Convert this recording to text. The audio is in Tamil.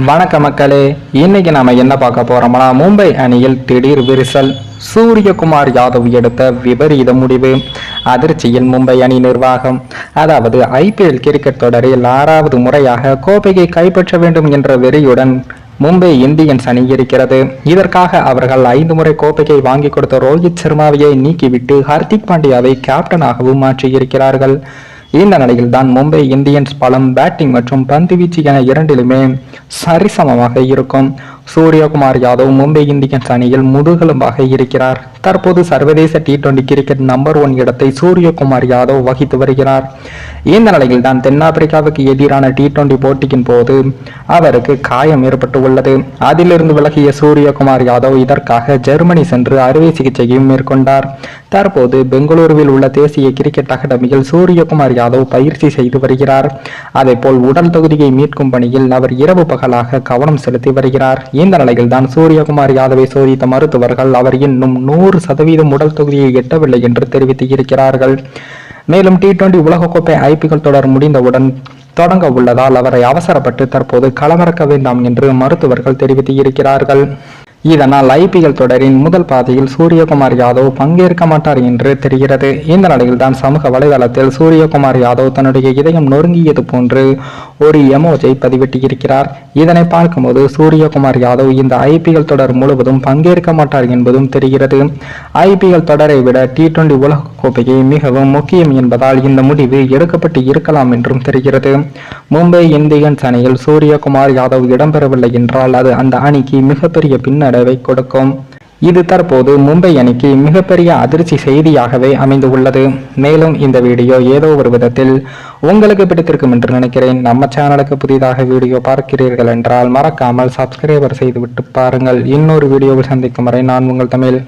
வணக்க மக்களே இன்னைக்கு நாம என்ன பார்க்க போறோம்னா மும்பை அணியில் திடீர் விரிசல். சூரியகுமார் யாதவ் எடுத்த விபரீத முடிவு. அதிர்ச்சியில் மும்பை அணி நிர்வாகம். அதாவது ஐபிஎல் கிரிக்கெட் தொடரில் ஆறாவது முறையாக கோப்பையை கைப்பற்ற வேண்டும் என்ற வெறியுடன் மும்பை இந்தியன்ஸ் அணி இருக்கிறது. இதற்காக அவர்கள் ஐந்து முறை கோப்பையை வாங்கி கொடுத்த ரோஹித் சர்மாவையை நீக்கிவிட்டு ஹர்திக் பாண்டியாவை கேப்டனாகவும் மாற்றியிருக்கிறார்கள். இந்த நிலையில் தான் மும்பை இந்தியன்ஸ் பலம் பேட்டிங் மற்றும் பந்து வீச்சு என இரண்டிலுமே சரிசமமாக இருக்கும். சூரியகுமார் யாதவ் மும்பை இந்தியன்ஸ் அணியில் முதுகெலும்பாக இருக்கிறார். தற்போது சர்வதேச T twenty cricket number one இடத்தை சூரியகுமார் யாதவ் வகித்து வருகிறார். இந்த நிலையில் தான் தென்னாப்பிரிக்காவுக்கு எதிரான டி டுவெண்டி போட்டியின் போது அவருக்கு காயம் ஏற்பட்டு உள்ளது அதிலிருந்து விலகிய சூரியகுமார் யாதவ் இதற்காக ஜெர்மனி சென்று அறுவை சிகிச்சையும் மேற்கொண்டார். தற்போது பெங்களூருவில் உள்ள தேசிய கிரிக்கெட் அகாடமியில் சூரியகுமார் யாதவ் பயிற்சி செய்து வருகிறார். அதேபோல் உடல் தகுதியை மீட்கும் பணியில் அவர் இரவு பகலாக கவனம் செலுத்தி வருகிறார். இந்த நிலையில் தான் சூரியகுமார் யாதவை சோதித்த மருத்துவர்கள் அவர் இன்னும் நூறு சதவீதம் உடல் தொகுதியை எட்டவில்லை என்று தெரிவித்து இருக்கிறார்கள். மேலும் டி டுவெண்டி உலகக்கோப்பை ஐபிஎல் தொடர் முடிந்தவுடன் தொடங்க உள்ளதால் அவரை அவசரப்பட்டு தற்போது களமிறக்க வேண்டாம் என்று மருத்துவர்கள் தெரிவித்து இருக்கிறார்கள். இதனால் ஐபிஎல் தொடரின் முதல் பாதையில் சூரியகுமார் யாதவ் பங்கேற்க மாட்டார் என்று தெரிகிறது. இந்த நிலையில் தான் சமூக வலைதளத்தில் சூரியகுமார் யாதவ் தன்னுடைய இதயம் நொறுங்கியது போன்று ஒரு எமோஜை பதிவிட்டிருக்கிறார். இதனை பார்க்கும்போது சூரியகுமார் யாதவ் இந்த ஐபிஎல் தொடர் முழுவதும் பங்கேற்க மாட்டார் என்பதும் தெரிகிறது. ஐபிஎல் தொடரை விட டி டுவெண்டி உலக கோப்பையை மிகவும் முக்கியம் என்பதால் இந்த முடிவு எடுக்கப்பட்டு இருக்கலாம் என்றும் தெரிகிறது. மும்பை இந்தியன்ஸ் அணியில் சூரியகுமார் யாதவ் இடம்பெறவில்லை என்றால் அது அந்த அணிக்கு மிகப்பெரிய பின்னடைவை கொடுக்கும். இது தற்போது மும்பை அணிக்கு மிகப்பெரிய அதிர்ச்சி செய்தியாகவே அமைந்து உள்ளது மேலும் இந்த வீடியோ ஏதோ ஒரு விதத்தில் உங்களுக்கு பிடித்திருக்கும் என்று நினைக்கிறேன். நம்ம சேனலுக்கு புதிதாக வீடியோ பார்க்கிறீர்கள் என்றால் மறக்காமல் சப்ஸ்கிரைபர் செய்துவிட்டு பாருங்கள். இன்னொரு வீடியோவில் சந்திக்கும் வரை நான் உங்கள் தமிழ்.